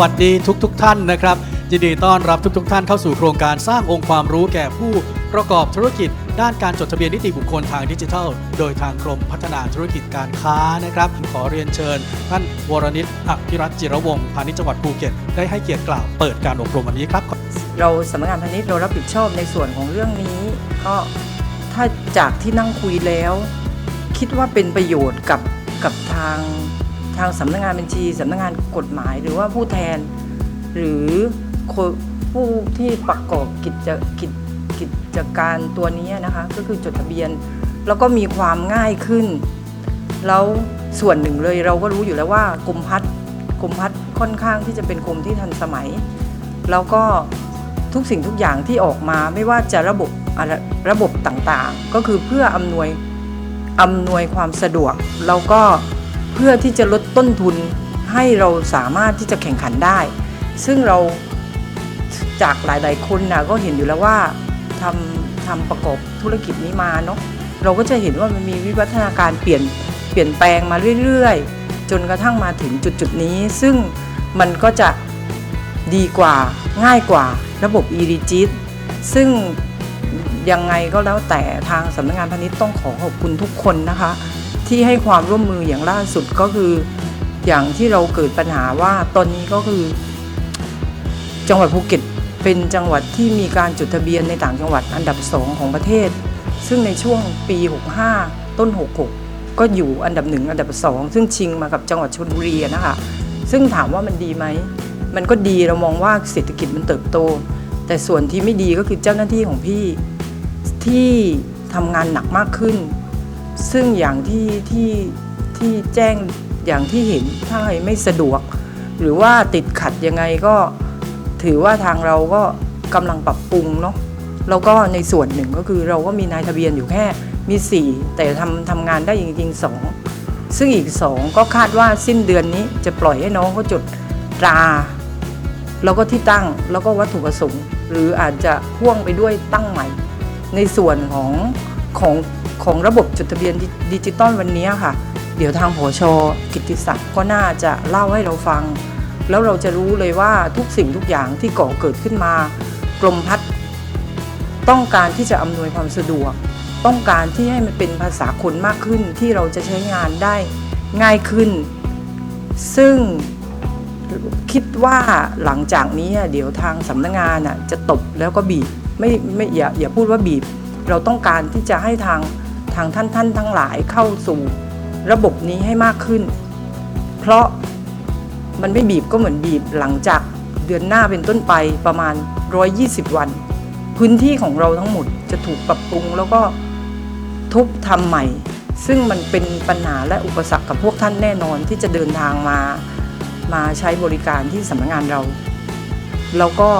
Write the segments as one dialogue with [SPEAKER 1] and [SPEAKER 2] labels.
[SPEAKER 1] วัสดีทุกทท่านนะครับยินดีต้อนรับทุกทท่านเข้าสู่โครงการสร้างองค์ความรู้แก่ผู้ประกอบธุรกิจ ด้านการจดทะเบียนนิติบุคคลทางดิจิทัล โดยทางกรมพัฒนาธุรกิจการค้านะครับ ขอเรียนเชิญ ท่านวรนิตอภิรัตจิรวงศ์พาณิชย์จังหวัดภูเก็ตได้ให้เกียรติกล่าวเปิดการอบรมวันนี้ครับ
[SPEAKER 2] เราสำนักงานพาณิชย์เรารับผิดชอบในส่วนของเรื่องนี้ ก็ถ้าจากที่นั่งคุยแล้ว คิดว่าเป็นประโยชน์กับกับทาง ทางสำนักงานบัญชีสำนักงานกฎหมาย หรือว่าผู้แทน หรือผู้ที่ประกอบกิจกิจกิจการตัวนี้นะคะ ก็คือจดทะเบียน แล้วก็มีความง่ายขึ้น แล้วส่วนหนึ่งเลยเราก็รู้อยู่แล้วว่ากรมพัฒน์กรมพัฒน์ค่อนข้างที่จะเป็นกรมที่ทันสมัย แล้วก็ทุกสิ่งทุกอย่างที่ออกมาไม่ว่าจะระบบอะไรระบบต่างๆ ก็คือเพื่ออำนวยอำนวยความสะดวกแล้วก็ เพื่อที่จะลดต้นทุนให้เราสามารถที่จะแข่งขันได้ ซึ่งเราจากหลาย ๆ คนนะก็เห็นอยู่แล้วว่าทำทำประกอบธุรกิจนี้มาเนาะเราก็จะเห็นว่ามันมีวิวัฒนาการเปลี่ยนเปลี่ยนแปลงมาเรื่อย ๆ จนกระทั่งมาถึงจุด ๆ นี้ ซึ่งมันก็จะดีกว่าง่ายกว่าระบบ e r e g i s ซึ่งยังไงก็แล้วแต่ทางสำนักงานพาณิชย์ต้องขอขอบคุณทุกคนนะคะ ที่ให้ความร่วมมืออย่างล่าสุดก็คืออย่างที่เราเกิดปัญหาว่าตอนนี้ก็คือ จังหวัดภูเก็ตเป็นจังหวัดที่มีการจดทะเบียนในต่างจังหวัดอันดับสองของประเทศ ซึ่งในช่วงปี 65 ต้น 66 ก็อยู่อันดับหนึ่งอันดับสองซึ่งชิงมากับจังหวัดชลบุรีนะคะซึ่งถามว่ามันดีไหม มันก็ดีเรามองว่าเศรษฐกิจมันเติบโต แต่ส่วนที่ไม่ดีก็คือเจ้าหน้าที่ของพี่ที่ทำงานหนักมากขึ้น ซึ่งอย่างที่ที่ที่แจ้งอย่างที่เห็นถ้าใครไม่สะดวก หรือว่าติดขัดยังไงก็ถือว่าทางเราก็กำลังปรับปรุงเนาะแล้วก็ในส่วนหนึ่งก็คือเราก็มีนายทะเบียนอยู่แค่มี 4 แต่ทำทำงานได้จริงๆสองซึ่งอีก 2 ก็คาดว่าสิ้นเดือนนี้จะปล่อยให้น้องเขาจดตรา แล้วก็ที่ตั้งแล้วก็วัตถุประสงค์ หรืออาจจะพ่วงไปด้วยตั้งใหม่ ในส่วนของของ ของระบบจดทะเบียนดิจิตอลวันนี้ค่ะ เดี๋ยวทางผอชกิติศักดิ์ก็น่าจะเล่าให้เราฟัง แล้วเราจะรู้เลยว่าทุกสิ่งทุกอย่างที่ก่อเกิดขึ้นมากรมพัฒน์ต้องการที่จะอำนวยความสะดวก ต้องการที่ให้มันเป็นภาษาคนมากขึ้นที่เราจะใช้งานได้ง่ายขึ้น ซึ่งคิดว่าหลังจากนี้เดี๋ยวทางสำนักงานจะตบแล้วก็บีบไม่ไม่อย่าอย่าพูดว่าบีบ เราต้องการที่จะให้ทาง ทางท่านท่านทั้งหลายเข้าสู่ระบบนี้ให้มากขึ้น เพราะมันไม่บีบก็เหมือนบีบหลังจากเดือนหน้าเป็นต้นไปประมาณ 120 วัน พื้นที่ของเราทั้งหมดจะถูกปรับปรุงแล้วก็ทุบทำใหม่ ซึ่งมันเป็นปัญหาและอุปสรรคกับพวกท่านแน่นอนที่จะเดินทางมามาใช้บริการที่สำนักงานเรา แล้วก็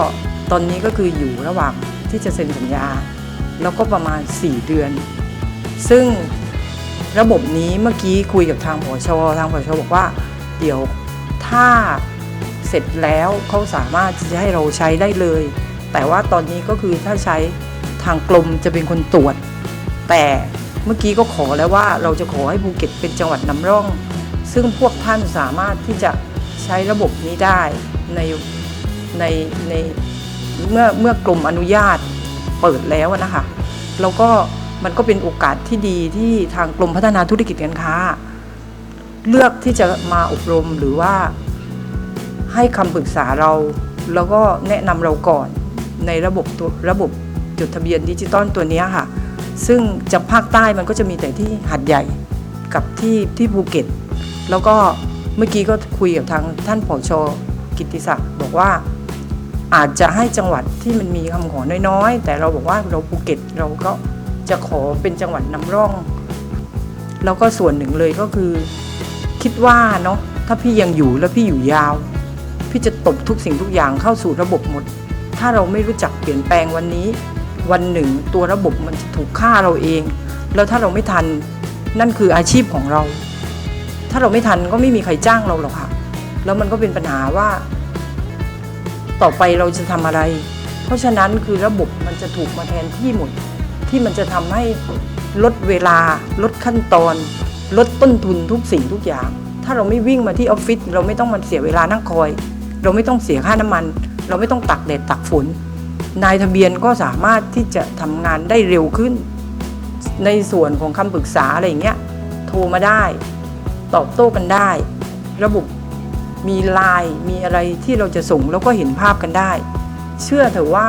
[SPEAKER 2] ตอนนี้ก็คืออยู่ระหว่างที่จะเซ็นสัญญา แล้วก็ประมาณ 4 เดือน ซึ่งระบบนี้เมื่อกี้คุยกับทางผอชทางผอชบอกว่า เดี๋ยวถ้าเสร็จแล้วเขาสามารถจะให้เราใช้ได้เลย แต่ว่าตอนนี้ก็คือถ้าใช้ทางกรมจะเป็นคนตรวจ แต่เมื่อกี้ก็ขอแล้วว่าเราจะขอให้ภูเก็ตเป็นจังหวัดนำร่อง ซึ่งพวกท่านสามารถที่จะใช้ระบบนี้ได้ในในในเมื่อเมื่อกรมอนุญาตเปิดแล้วนะคะแล้วก็ มันก็เป็นโอกาสที่ดีที่ทางกรมพัฒนาธุรกิจการค้า เลือกที่จะมาอบรมหรือว่าให้คำปรึกษาเราแล้วก็แนะนำเราก่อนในระบบตัวระบบจดทะเบียนดิจิตอลตัวนี้ค่ะ ซึ่งจากภาคใต้มันก็จะมีแต่ที่หัดใหญ่กับที่ที่ภูเก็ต แล้วก็เมื่อกี้ก็คุยกับทางท่านผอชกิตติศักดิ์บอกว่าอาจจะให้จังหวัดที่มันมีคำขอน้อยๆ แต่เราบอกว่าเราภูเก็ตเราก็ จะขอเป็นจังหวัดนำร่อง แล้วก็ส่วนหนึ่งเลยก็คือ คิดว่าเนาะถ้าพี่ยังอยู่แล้วพี่อยู่ยาว พี่จะตบทุกสิ่งทุกอย่างเข้าสู่ระบบหมด ถ้าเราไม่รู้จักเปลี่ยนแปลงวันนี้ วันหนึ่งตัวระบบมันจะถูกฆ่าเราเอง แล้วถ้าเราไม่ทันนั่นคืออาชีพของเรา ถ้าเราไม่ทันก็ไม่มีใครจ้างเราหรอกค่ะ แล้วมันก็เป็นปัญหาว่า ต่อไปเราจะทำอะไร เพราะฉะนั้นคือระบบมันจะถูกมาแทนที่หมด ที่มันจะทำให้ลดเวลา ลดขั้นตอน ลดต้นทุนทุกสิ่งทุกอย่าง ถ้าเราไม่วิ่งมาที่ออฟฟิศเราไม่ต้องมาเสียเวลานั่งคอย เราไม่ต้องเสียค่าน้ำมัน เราไม่ต้องตักแดดตักฝนนายทะเบียนก็สามารถที่จะทำงานได้เร็วขึ้น ในส่วนของคำปรึกษาอะไรอย่างเงี้ยโทรมาได้ ตอบโต้กันได้ ระบบมีไลน์มีอะไรที่เราจะส่งแล้วก็เห็นภาพกันได้ เชื่อเถอะว่า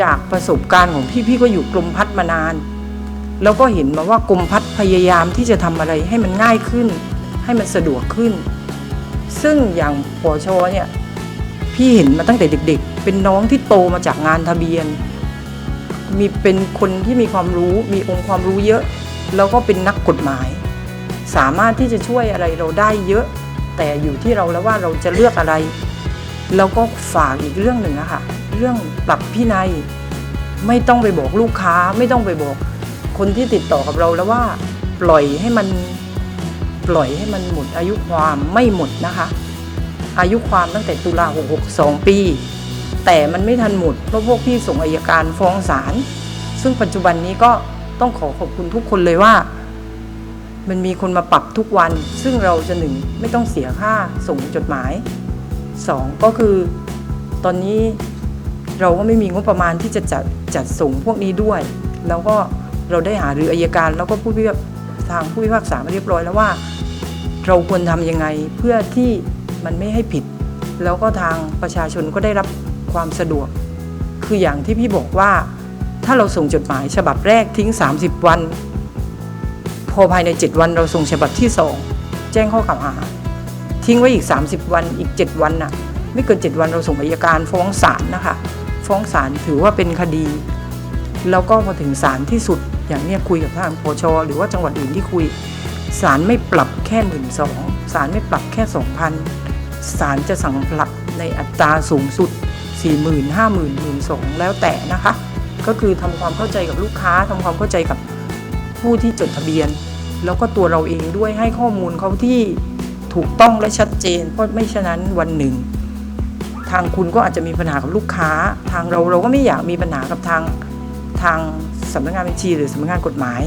[SPEAKER 2] จากประสบการณ์ของพี่พี่ก็อยู่กรมพัฒน์มานาน แล้วก็เห็นมาว่ากรมพัฒน์พยายามที่จะทำอะไรให้มันง่ายขึ้น ให้มันสะดวกขึ้น ซึ่งอย่างปอชเนี่ยพี่เห็นมาตั้งแต่เด็ก ๆ เป็นน้องที่โตมาจากงานทะเบียน มีเป็นคนที่มีความรู้มีองค์ความรู้เยอะ แล้วก็เป็นนักกฎหมาย สามารถที่จะช่วยอะไรเราได้เยอะ แต่อยู่ที่เราแล้วว่าเราจะเลือกอะไร แล้วก็ฝากอีกเรื่องหนึ่งอะคะ เรื่องปรับพินัย ไม่ต้องไปบอกลูกค้า ไม่ต้องไปบอกคนที่ติดต่อกับเราแล้วว่า ปล่อยให้มันปล่อยให้มันหมดอายุความไม่หมดนะคะ อายุความตั้งแต่ตุลา66 2 ปี แต่มันไม่ทันหมดเพราะพวกพี่ส่งอายการฟ้องศาลซึ่งปัจจุบันนี้ก็ต้องขอขอบคุณทุกคนเลยว่า มันมีคนมาปรับทุกวัน ซึ่งเราจะหนึ่งไม่ต้องเสียค่าส่งจดหมายสองก็คือตอนนี้ เราก็ไม่มีงบประมาณที่จะจัดจัดส่งพวกนี้ด้วย แล้วก็เราได้หารืออายการ แล้วก็ผู้พิทางผู้พิพากษามาเรียบร้อยแล้วว่า เราควรทำยังไงเพื่อที่มันไม่ให้ผิด แล้วก็ทางประชาชนก็ได้รับความสะดวก คืออย่างที่พี่บอกว่าถ้าเราส่งจดหมายฉบับแรกทิ้ง 30 วัน พอภายใน 7 วันเราส่งฉบับที่ 2 แจ้งข้อกล่าวหา ทิ้งไว้อีก 30 วันอีก 7 วันน่ะ ไม่เกิน 7 วันเราส่งอัยการฟ้องศาลนะคะ ฟ้องศาลถือว่าเป็นคดี แล้วก็พอถึงศาลที่สุดอย่างเนี้ยคุยกับทางปชหรือว่าจังหวัดอื่นที่คุยศาลไม่ปรับแค่หมื่นสองศาลไม่ปรับแค่สองพันศาลจะสั่งปรับในอัตราสูงสุด 4 0 0 0 0 5 0 0 0 0 1 2แล้วแต่นะคะ ก็คือทำความเข้าใจกับลูกค้าทำความเข้าใจกับผู้ที่จดทะเบียน แล้วก็ตัวเราเองด้วยให้ข้อมูลเขาที่ถูกต้องและชัดเจน เพราะไม่ฉะนั้นวันหนึ่ง ทางคุณก็อาจจะมีปัญหากับลูกค้า ทางเราเราก็ไม่อยากมีปัญหากับทางทางสำนักงานบัญชีหรือสำนักงานกฎหมาย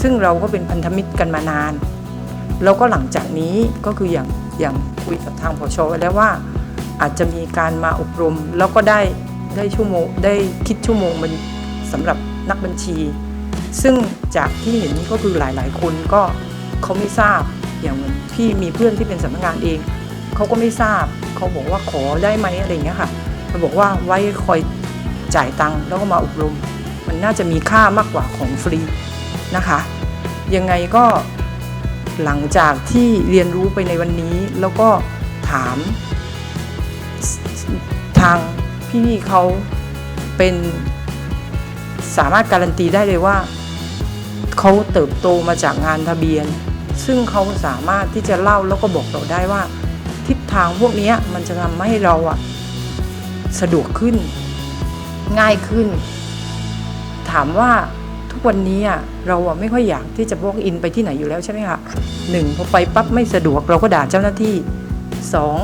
[SPEAKER 2] ซึ่งเราก็เป็นพันธมิตรกันมานาน แล้วก็หลังจากนี้ก็คืออย่างอย่างคุยกับทางพชไว้แล้วว่า อาจจะมีการมาอบรม แล้วก็ได้ได้ชั่วโมงได้คิดชั่วโมงมันสำหรับนักบัญชี ซึ่งจากที่เห็นก็คือหลายๆ คนก็เขาไม่ทราบอย่างพี่มีเพื่อนที่เป็นสำนักงานเอง เขาก็ไม่ทราบ เขาบอกว่าขอได้ไหมอะไรเงี้ยค่ะเขาบอกว่าไว้คอยจ่ายตังค์แล้วก็มาอบรม มันน่าจะมีค่ามากกว่าของฟรีนะคะ ยังไงก็หลังจากที่เรียนรู้ไปในวันนี้แล้วก็ถามทางพี่เขาเป็นสามารถการันตีได้เลยว่าเขาเติบโตมาจากงานทะเบียน ซึ่งเขาสามารถที่จะเล่าแล้วก็บอกเราได้ว่า ทิศทางพวกนี้มันจะทำให้เราอะสะดวกขึ้น ง่ายขึ้น ถามว่าทุกวันนี้เราไม่ค่อยอยากที่จะวอล์กอินไปที่ไหนอยู่แล้วใช่ไหมคะหนึ่งพอไปปั๊บไม่สะดวกเราก็ด่าเจ้าหน้าที่สอง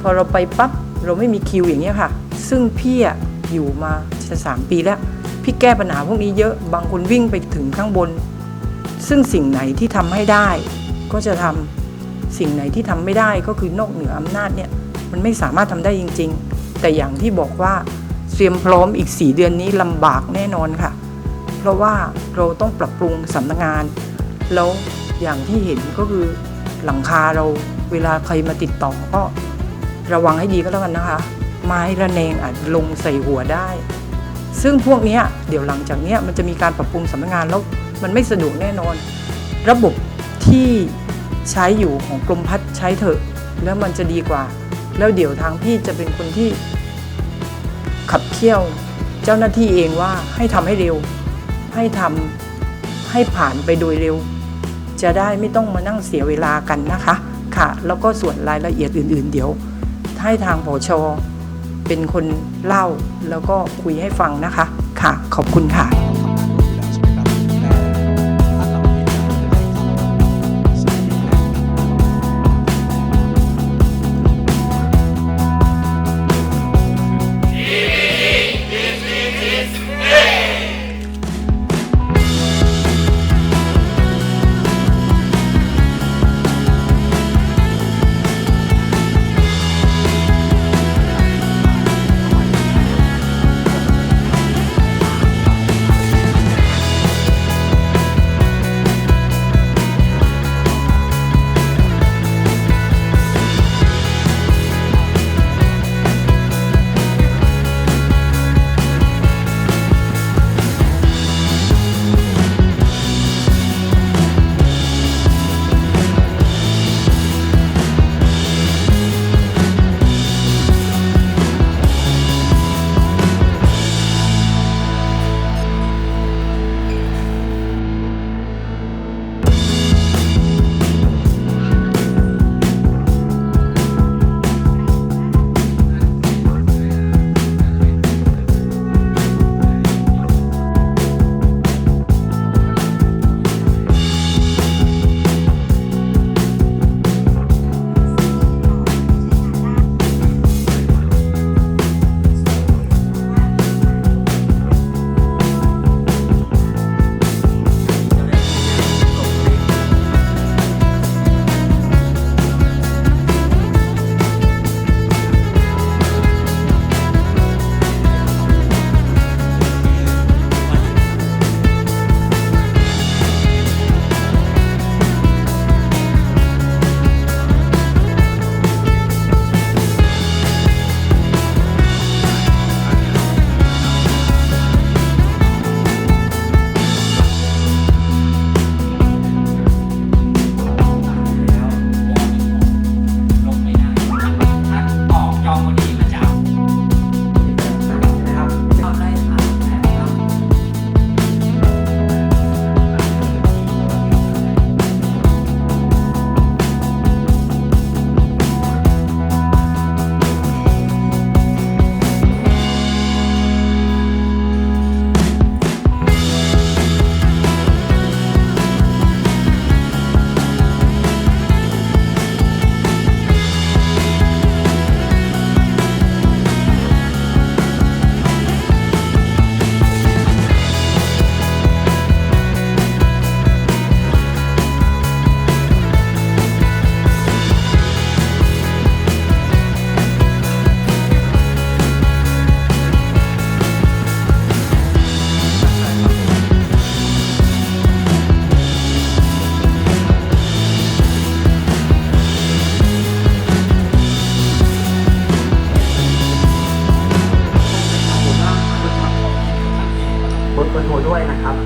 [SPEAKER 2] พอเราไปปั๊บเราไม่มีคิวอย่างเงี้ยค่ะ ซึ่งพี่อยู่มาจะสามปีแล้ว พี่แก้ปัญหาพวกนี้เยอะบางคนวิ่งไปถึงข้างบน ซึ่งสิ่งไหนที่ทำให้ได้ก็จะทำ สิ่งไหนที่ทำไม่ได้ก็คือนอกเหนืออำนาจเนี่ยมันไม่สามารถทำได้จริง ๆ แต่อย่างที่บอกว่าเตรียมพร้อมอีก 4 เดือนนี้ลำบากแน่นอนค่ะ เพราะว่าเราต้องปรับปรุงสำนักงาน แล้วอย่างที่เห็นก็คือหลังคาเราเวลาใครมาติดต่อก็ระวังให้ดีก็แล้วกันนะคะ ไม้ระแนงอาจลงใส่หัวได้ ซึ่งพวกนี้เดี๋ยวหลังจากนี้มันจะมีการปรับปรุงสำนักงานแล้วมันไม่สะดวกแน่นอน ระบบที่ ใช้อยู่ของกรมพัฒน์ใช้เถอะ แล้วมันจะดีกว่า แล้วเดี๋ยวทางพี่จะเป็นคนที่ ขับเคี่ยวเจ้าหน้าที่เองว่าให้ทำให้เร็ว ให้ทำให้ผ่านไปโดยเร็ว จะได้ไม่ต้องมานั่งเสียเวลากันนะคะค่ะ แล้วก็ส่วนรายละเอียดอื่น ๆ เดี๋ยวให้ทางผอชอเป็นคนเล่าแล้วก็คุยให้ฟังนะคะ ค่ะ ขอบคุณค่ะ
[SPEAKER 3] เบอร์โทรด้วยนะครับ